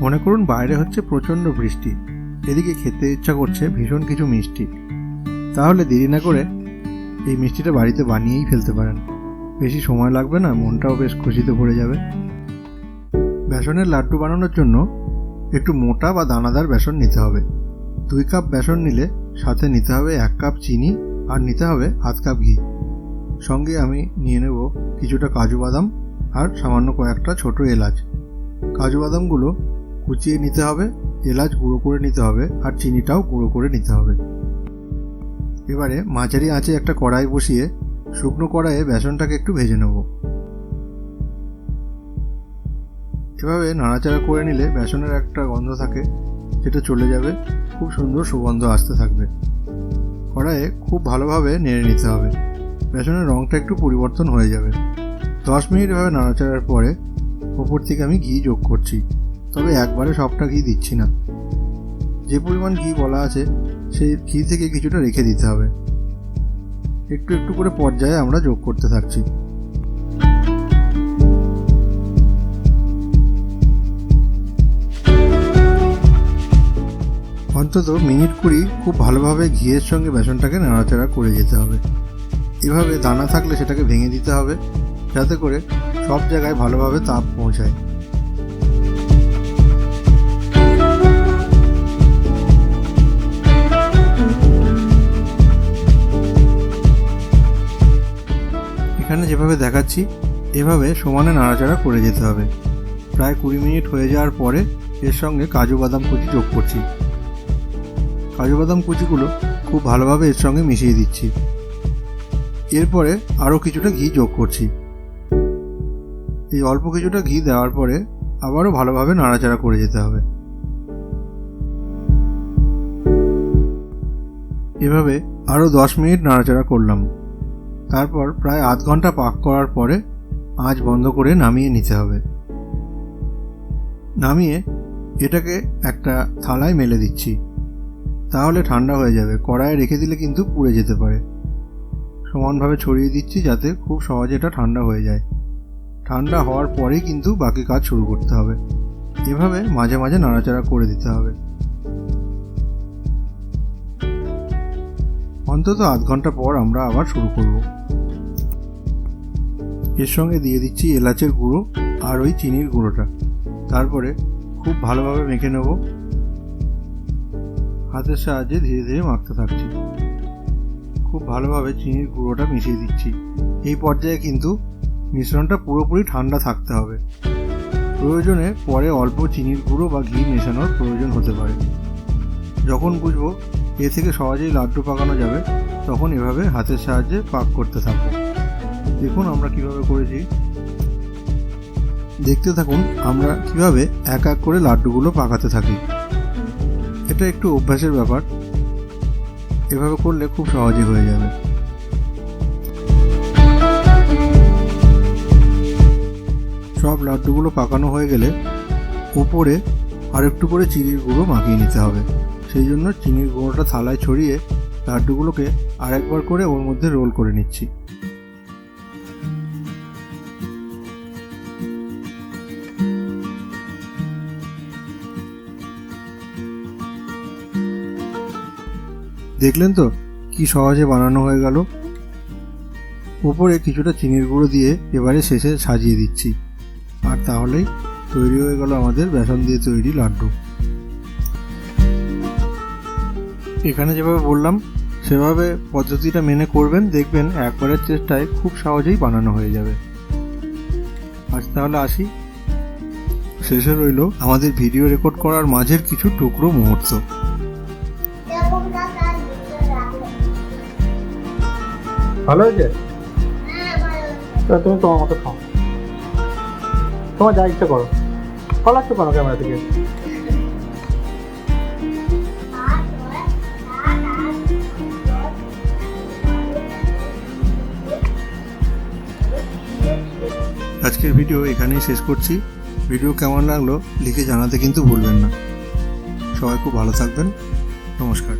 মনে করুন বাইরে হচ্ছে প্রচণ্ড বৃষ্টি। এদিকে খেতে ইচ্ছা করছে ভীষণ কিছু মিষ্টি। তাহলে দেরি না করে এই মিষ্টিটা বাড়িতে বানিয়েই ফেলতে পারেন। বেশি সময় লাগবে না, মনটাও বেশ খুশিতে ভরে যাবে। বেসনের লাড্ডু বানানোর জন্য একটু মোটা বা দানাদার বেসন নিতে হবে। দুই কাপ বেসন নিলে সাথে নিতে হবে এক কাপ চিনি আর নিতে হবে হাত কাপ ঘি। সঙ্গে আমি নিয়ে নেব কিছুটা কাজু বাদাম আর সামান্য কয়েকটা ছোট এলাচ। কাজু বাদামগুলো কুচিয়ে নিতে হবে, এলাচ গুঁড়ো করে নিতে হবে আর চিনিটাও গুঁড়ো করে নিতে হবে। এবারে মাঝারি আঁচে একটা কড়াই বসিয়ে শুকনো কড়াইয়ে বেসনটাকে একটু ভেজে নেব। এভাবে নাড়াচাড়া করে নিলে বেসনের একটা গন্ধ থাকে যেটা চলে যাবে, খুব সুন্দর সুগন্ধ আসতে থাকবে। কড়াইয়ে খুব ভালোভাবে নেড়ে নিতে হবে, বেসনের রঙটা একটু পরিবর্তন হয়ে যাবে। দশ মিনিট এভাবে নাড়াচাড়ার পরে ওপর থেকে আমি ঘি যোগ করছি। তবে একবারে সবটা ঘি দিচ্ছি না। যে পরিমাণ ঘি বলা আছে সেই ঘি থেকে কিছুটা রেখে দিতে হবে। একটু একটু করে পর্যায়ে আমরা যোগ করতে থাকছি। অন্তত মিনিট কুড়ি খুব ভালোভাবে ঘিয়ের সঙ্গে বেসনটাকে নাড়াচাড়া করে যেতে হবে। এভাবে দানা থাকলে সেটাকে ভেঙে দিতে হবে, যাতে করে সব জায়গায় ভালোভাবে তাপ পৌঁছায়। এখানে যেভাবে দেখাচ্ছি, এভাবে সমানে নাড়াচাড়া করে যেতে হবে। প্রায় কুড়ি মিনিট হয়ে যাওয়ার পরে এর সঙ্গে কাজু বাদাম কুচি যোগ করছি। কাজু বাদাম কুচিগুলো খুব ভালোভাবে এর সঙ্গে মিশিয়ে দিচ্ছি। এরপরে আরও কিছুটা ঘি যোগ করছি। এই অল্প কিছুটা ঘি দেওয়ার পরে আবারও ভালোভাবে নাড়াচাড়া করে যেতে হবে। এভাবে আরও দশ মিনিট নাড়াচাড়া করলাম। তারপর প্রায় আধ ঘণ্টা পাক করার পরে আঁচ বন্ধ করে নামিয়ে নিতে হবে। নামিয়ে এটাকে একটা থালায় মেলে দিচ্ছি। তাহলে ঠান্ডা হয়ে যাবে। কড়াইয়ে রেখে দিলে কিন্তু পুড়ে যেতে পারে। সমানভাবে ছড়িয়ে দিচ্ছি যাতে খুব সহজে এটা ঠান্ডা হয়ে যায়। ঠান্ডা হওয়ার পরেই কিন্তু বাকি কাজ শুরু করতে হবে। এভাবে মাঝে মাঝে নাড়াচাড়া করে দিতে হবে। অন্তত আধ ঘণ্টা পর আমরা আবার শুরু করব। এর সঙ্গে দিয়ে দিচ্ছি এলাচের গুঁড়ো আর ওই চিনির গুঁড়োটা। তারপরে খুব ভালোভাবে মেখে নেব। হাতের সাহায্যে ধীরে ধীরে মাখতে থাকছি। খুব ভালোভাবে চিনির গুঁড়োটা মিশিয়ে দিচ্ছি। এই পর্যায়ে কিন্তু মিশ্রণটা পুরোপুরি ঠান্ডা থাকতে হবে। প্রয়োজনে পরে অল্প চিনির গুঁড়ো বা ঘি মেশানোর প্রয়োজন হতে পারে। যখন বুঝব এ থেকে সহজেই লাড্ডু পাকানো যাবে, তখন এভাবে হাতের সাহায্যে পাক করতে থাকব। দেখুন আমরা কীভাবে করেছি। দেখতে থাকুন, আমরা কীভাবে এক এক করে লাড্ডুগুলো পাকাতে থাকি। এটা একটু অভ্যাসের ব্যাপার। এভাবে করলে খুব সহজে হয়ে যাবে। সব লাড্ডুগুলো পাকানো হয়ে গেলে উপরে আর একটু করে চিনির গুঁড়ো মাখিয়ে নিতে হবে। সেই জন্য চিনির গুঁড়োটা থালায় ছড়িয়ে লাড্ডুগুলোকে আরেকবার করে ওর মধ্যে রোল করে নিচ্ছি। দেখলেন তো কি সহজে বানানো হয়ে গেল? উপরে কিছুটা চিনির গুঁড়ো দিয়ে এবারে শেষে সাজিয়ে দিচ্ছি। আর তাহলেই তৈরি হয়ে গেল আমাদের বেসন দিয়ে তৈরি লাড্ডু। এখানে যেভাবে বললাম, সেভাবে পদ্ধতিটা মেনে করবেন, দেখবেন একবারের চেষ্টায় খুব সহজেই বানানো হয়ে যাবে। আজ তাহলে আসি। শেষে রইল আমাদের ভিডিও রেকর্ড করার মাঝের কিছু টুকরো মুহূর্ত। ভালো হয়েছে? হ্যাঁ তুমি তোমার মতো খাও। তোমার যা ইচ্ছা করো। পালাচ্ছ কেন ক্যামেরা থেকে। আজকের ভিডিও এখানেই শেষ করছি। ভিডিও কেমন লাগল, লিখে জানাতে কিন্তু ভুলবেন না। সবাই খুব ভালো থাকবেন। নমস্কার।